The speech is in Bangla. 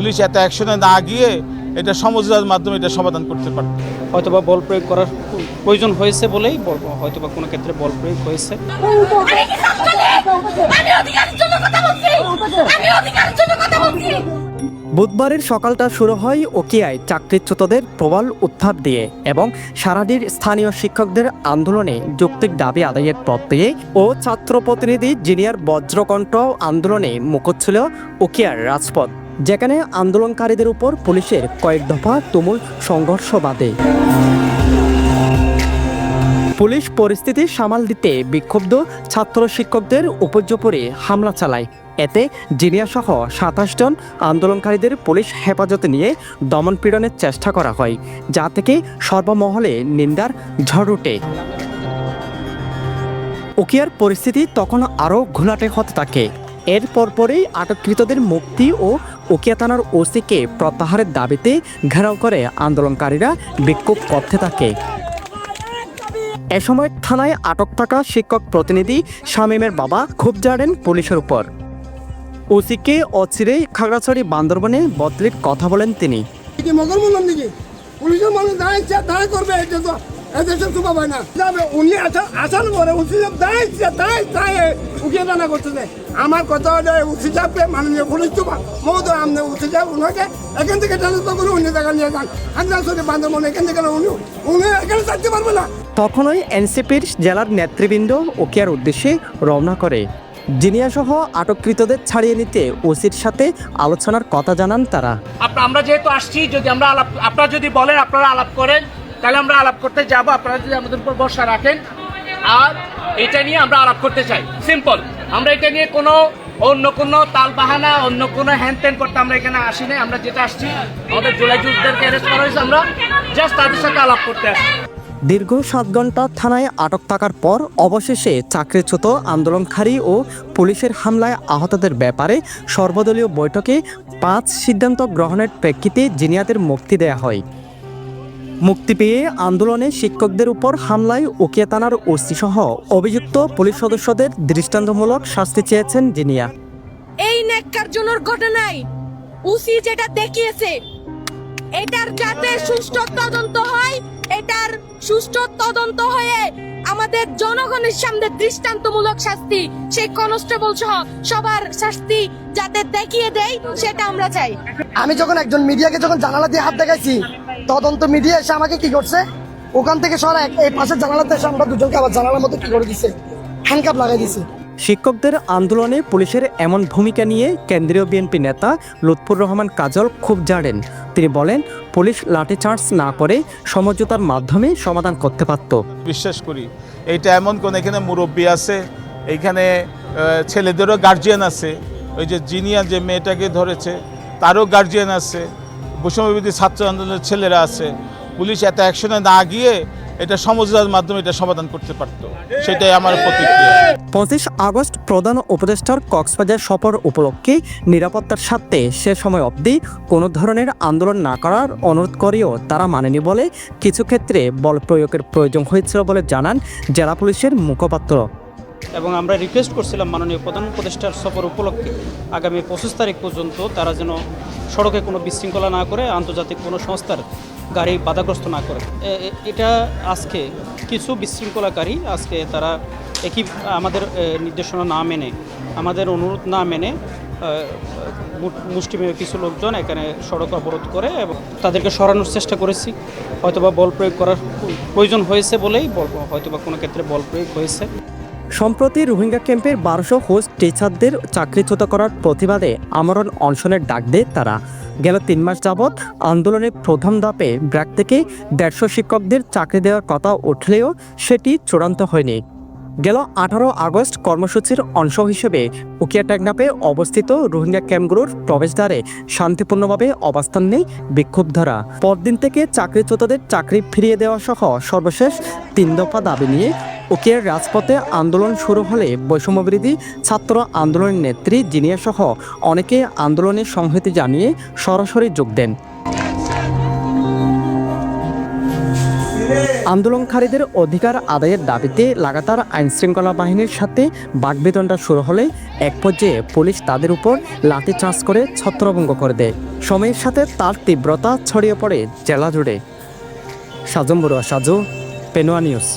পুলিশ এত অ্যাকশনে না গিয়ে এটা সমঝোতার মাধ্যমে এটা সমাধান করতে পারত। হয়তোবা বল প্রয়োগ করার প্রয়োজন হয়েছে বলেই হয়তোবা কোনো ক্ষেত্রে বল প্রয়োগ হয়েছে। আমি কি কাজ করি? আমি অধিকারের জন্য কথা বলছি। আমি অধিকারের জন্য কথা বলছি। বুধবারের সকালটা শুরু হয় ওকিয়ায় চাকরিচ্যুতদের প্রবল উত্থাপ দিয়ে এবং সারাদিন স্থানীয় শিক্ষকদের আন্দোলনে যৌক্তিক দাবি আদায়ের পথ দিয়ে ও ছাত্র প্রতিনিধি জিনিয়ার বজ্রকণ্ঠ আন্দোলনে মুখচ্ছিল ওকিয়ার রাজপথ। যেখানে আন্দোলনকারীদের উপর পুলিশের কয়েক দফা তুমুল সংঘর্ষ বাধে। পুলিশ পরিস্থিতি সামাল দিতে বিক্ষুব্ধ ছাত্র শিক্ষকদের উপর্যুপরি হামলা চালায়। এতে জিনিয়া সহ সাতাশ জন আন্দোলনকারীদের পুলিশ হেফাজতে নিয়ে দমনপীড়নের চেষ্টা করা হয়, যা থেকে সর্বমহলে নিন্দার ঝড় ওঠে। উকিয়ার পরিস্থিতি তখন আরও ঘোলাটে হতে থাকে। এর পরপরই আটককৃতদের মুক্তি ও ওকিয়া থানার ওসিকে প্রত্যাহারের দাবিতে ঘেরাও করে আন্দোলনকারীরা বিক্ষোভ করতে থাকে। এ সময় থানায় আটক থাকা শিক্ষক প্রতিনিধি শামীমের বাবা খুব জানেন পুলিশের উপর। ওসিকে অচিরেই খাগড়াছড়ি বান্দরবনে বদলির কথা বলেন তিনি। করবে না। উনি আসার পরে করতেছে আমার কথা হলো উঠি সাহেবকে মাননীয় পুলিশ সুপার। মহোদয় আপনি উঠি সাহেব উনাকে। এখান থেকে ট্রান্সফার করে অন্য জায়গায় নিয়ে যান। খাগড়াছড়ি বান্দরবন এখান থেকে উনি উনি এখানে থাকতে পারবে না। তখনই এনসিপির জেলার নেতৃবৃন্দ ওকিয়ার উদ্দেশ্যে রওনা করে। জিনিয়া সহ আটককৃতদের ছাড়িয়ে নিতে ওসির সাথে আলোচনার কথা জানান তারা। আপ- আমরা যেহেতু আসছি যদি আমরা আলাপ আপনারা যদি বলেন আপনারা আলাপ করেন তাহলে আমরা আলাপ করতে যাব। আপনারা যদি আমাদের উপর ভরসা রাখেন আর এটা নিয়ে আমরা আলাপ করতে চাই। সিম্পল আমরা এটা নিয়ে কোনো অন্য কোনো তাল বাহানা অন্য কোনো হ্যান ত্যান করতে আমরা এখানে আসি নাই। আমরা যেটা আসছি, আমাদের জুলাই যুদ্ধদেরকে অ্যারেস্ট করা হয়েছে আমরা। জাস্ট তাদের সাথে আলাপ করতে আসি। দীর্ঘ সাত ঘণ্টা থানায় আটক থাকার পর অবশেষে চাকরিচ্যুত আন্দোলনকারী ও পুলিশের হামলায় আহতদের ব্যাপারে সর্বদলীয় বৈঠকে পাঁচ সিদ্ধান্ত গ্রহণের প্রেক্ষিতে জিনিয়াদের মুক্তি দেয়া হয়। মুক্তি পেয়ে আন্দোলনে শিক্ষকদের উপর হামলায় উকিয়া থানার ওসি সহ অভিযুক্ত পুলিশ সদস্যদের দৃষ্টান্তমূলক শাস্তি চেয়েছেন জিনিয়া। এই ন্যাক্কারজনক ঘটনায় উসি যেটা দেখিয়েছে এটার যাতে সুষ্ঠু তদন্ত হয় এটার সুষ্ঠু তদন্ত হয়ে আমাদের জনগণের সামনে দৃষ্টান্তমূলক শাস্তি সেই কনস্টেবল সহ সবার শাস্তি যাতে দেখিয়ে দেয় সেটা আমরা চাই। আমি যখন একজন মিডিয়াকে যখন জানালা দিয়ে হাত দেখাইছি তদন্ত মিডিয়া এসে আমাকে কি করছে? ওখান থেকে সরা এই পাশের জানালাতে এসে আমরা দুজনকে আবার জানালার মধ্যে কি করে দিছে? হ্যান্ডকাপ লাগাই দিছে। শিক্ষকদের আন্দোলনে পুলিশের এমন ভূমিকা নিয়ে কেন্দ্রীয় বিএনপি নেতা লুৎফুর রহমান কাজল খুব জানেন তিনি বলেন পুলিশ লাঠিচার্জ না করে সমঝোতার মাধ্যমে সমাধান করতে পারত। বিশ্বাস করি এইটা এমন কোন এখানে মুরব্বী আছে এইখানে ছেলেদেরও গার্জিয়ান আছে ওই যে জিনিয়া যে মেয়েটাকে ধরেছে তারও গার্জিয়ান আছে বৈষম্যবিধি ছাত্র আন্দোলনের ছেলেরা আছে পুলিশ এত অ্যাকশনে না গিয়ে এটা সমঝোতার মাধ্যমে এটা সমাধান করতে পারত। সেটাই আমার প্রতিক্রিয়া। পঁচিশ আগস্ট প্রধান উপদেষ্টার কক্সবাজার সফর উপলক্ষে নিরাপত্তার স্বার্থে সে সময় অবধি কোনো ধরনের আন্দোলন না করার অনুরোধ করেও তারা মানেনি বলে কিছু ক্ষেত্রে বল প্রয়োগের প্রয়োজন হয়েছিল বলে জানান জেলা পুলিশের মুখপাত্র। এবং আমরা রিকোয়েস্ট করছিলাম মাননীয় প্রধান উপদেষ্টার সফর উপলক্ষে আগামী পঁচিশ তারিখ পর্যন্ত তারা যেন সড়কে কোনো বিশৃঙ্খলা না করে আন্তর্জাতিক কোনো সংস্থার গাড়ি বাধাগ্রস্ত না করে। এটা আজকে কিছু বিশৃঙ্খলাকারী আজকে তারা একই, আমাদের নির্দেশনা না মেনে, আমাদের অনুরোধ না মেনে মুষ্টিমেয় কিছু লোকজন এখানে সড়ক অবরোধ করে এবং তাদেরকে সরানোর চেষ্টা করেছি। হয়তোবা বল প্রয়োগ করার প্রয়োজন হয়েছে বলেই বলব হয়তোবা কোনো ক্ষেত্রে বল প্রয়োগ হয়েছে। সম্প্রতি রোহিঙ্গা ক্যাম্পের বারোশো হোস্ট টিচারদের চাকরিচ্যুত করার প্রতিবাদে আমরণ অনশনের ডাক দেয় তারা। গেল তিন মাস যাবৎ আন্দোলনের প্রথম ধাপে ব্র্যাক থেকে দেড়শো শিক্ষকদের চাকরি দেওয়ার কথা উঠলেও সেটি চূড়ান্ত হয়নি। গেল আঠারো আগস্ট কর্মসূচির অংশ হিসেবে উকিয়া টেকনাপে অবস্থিত রোহিঙ্গা ক্যাম্পগুলোর প্রবেশদ্বারে শান্তিপূর্ণভাবে অবস্থান নেই বিক্ষোভধারা পরদিন থেকে চাকরিচ্যুতদের চাকরি ফিরিয়ে দেওয়া সহ সর্বশেষ তিন দফা দাবি নিয়ে উকিয়ার রাজপথে আন্দোলন শুরু হলে বৈষম্যবিরোধী ছাত্র আন্দোলনের নেত্রী জিনিয়া সহ অনেকে আন্দোলনের সংহতি জানিয়ে সরাসরি যোগ দেন। আন্দোলনকারীদের অধিকার আদায়ের দাবিতে লাগাতার আইনশৃঙ্খলা বাহিনীর সাথে বাকবেদনটা শুরু হলে এক পর্যায়ে পুলিশ তাদের উপর লাঠিচার্জ করে ছত্রভঙ্গ করে দেয়। সময়ের সাথে তার তীব্রতা ছড়িয়ে পড়ে জেলা জুড়ে। সাজম বড়ুয়া সাজু, পেনোয়া নিউজ।